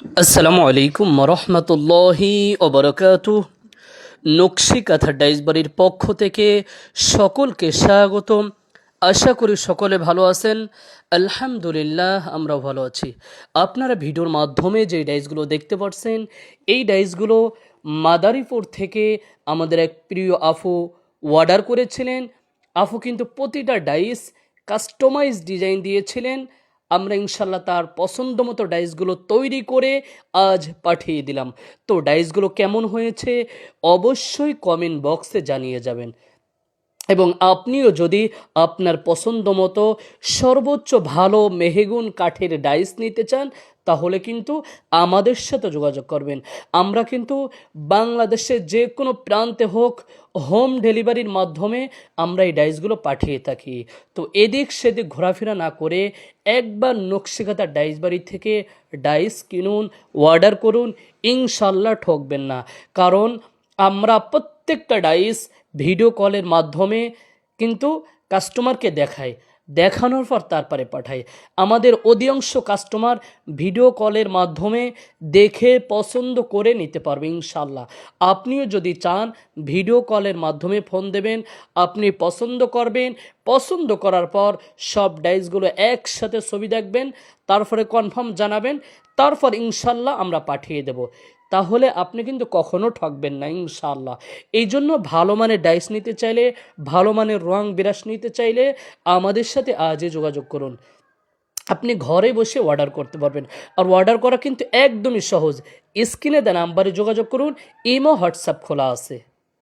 আসসালামু আলাইকুম রহমতুল্লাহি ওবরকাতু। নকশি কাঁথা ডাইসবাড়ির পক্ষ থেকে সকলকে স্বাগতম। আশা করি সকলে ভালো আছেন। আলহামদুলিল্লাহ, আমরাও ভালো আছি। আপনারা ভিডিওর মাধ্যমে যে ডাইসগুলো দেখতে পাচ্ছেন, এই ডাইসগুলো মাদারীপুর থেকে আমাদের এক প্রিয় আফু অর্ডার করেছিলেন। আফু কিন্তু প্রতিটা ডাইস কাস্টমাইজ ডিজাইন দিয়েছিলেন। আমরা ইনশাল্লাহ তার পছন্দ মতো ডাইসগুলো তৈরি করে আজ পাঠিয়ে দিলাম। তো ডাইসগুলো কেমন হয়েছে? অবশ্যই কমেন্ট বক্সে জানিয়ে যাবেন। এবং আপনিও যদি আপনার পছন্দ মতো সর্বোচ্চ ভালো মেহেগুন কাঠের ডাইস নিতে চান, তাহলে কিন্তু আমাদের সাথে যোগাযোগ করবেন। আমরা কিন্তু বাংলাদেশের যে কোনো প্রান্তে হোক হোম ডেলিভারির মাধ্যমে আমরা এই ডাইসগুলো পাঠিয়ে থাকি। তো এদিক সেদিক ঘোরাফেরা না করে একবার নকশিকাতা ডাইস বাড়ি থেকে ডাইস কিনুন, অর্ডার করুন, ইনশাল্লাহ ঠকবেন না। কারণ আমরা প্রত্যেকটা ডাইস ভিডিও কলের মাধ্যমে কিন্তু কাস্টমারকে দেখায়। দেখানোর পর তারপরে পাঠায়। আমাদের অধিকাংশ কাস্টমার ভিডিও কলের মাধ্যমে দেখে, পছন্দ করে নিতে পারবে ইনশাল্লাহ আপনিও যদি চান ভিডিও কলের মাধ্যমে ফোন দেবেন, আপনি পছন্দ করবেন, পছন্দ করার পর সব ডাইসগুলো একসাথে ছবি দেখবেন, তারপরে কনফার্ম জানাবেন, তারপর ইনশাল্লাহ আমরা পাঠিয়ে দেব। তাহলে আপনি কিন্তু কখনো ঠকবেন না, ইনশাআল্লাহ। এই জন্য ভালো মানের ডাইস নিতে চাইলে, ভালো মানের রং বিরাস নিতে চাইলে আমাদের সাথে আজই যোগাযোগ করুন। আপনি ঘরে বসে অর্ডার করতে পারবেন। আর অর্ডার করা কিন্তু একদমই সহজ। স্ক্রিনে দেন নাম্বারে যোগাযোগ করুন, ইমো, হোয়াটসঅ্যাপ খোলা আছে।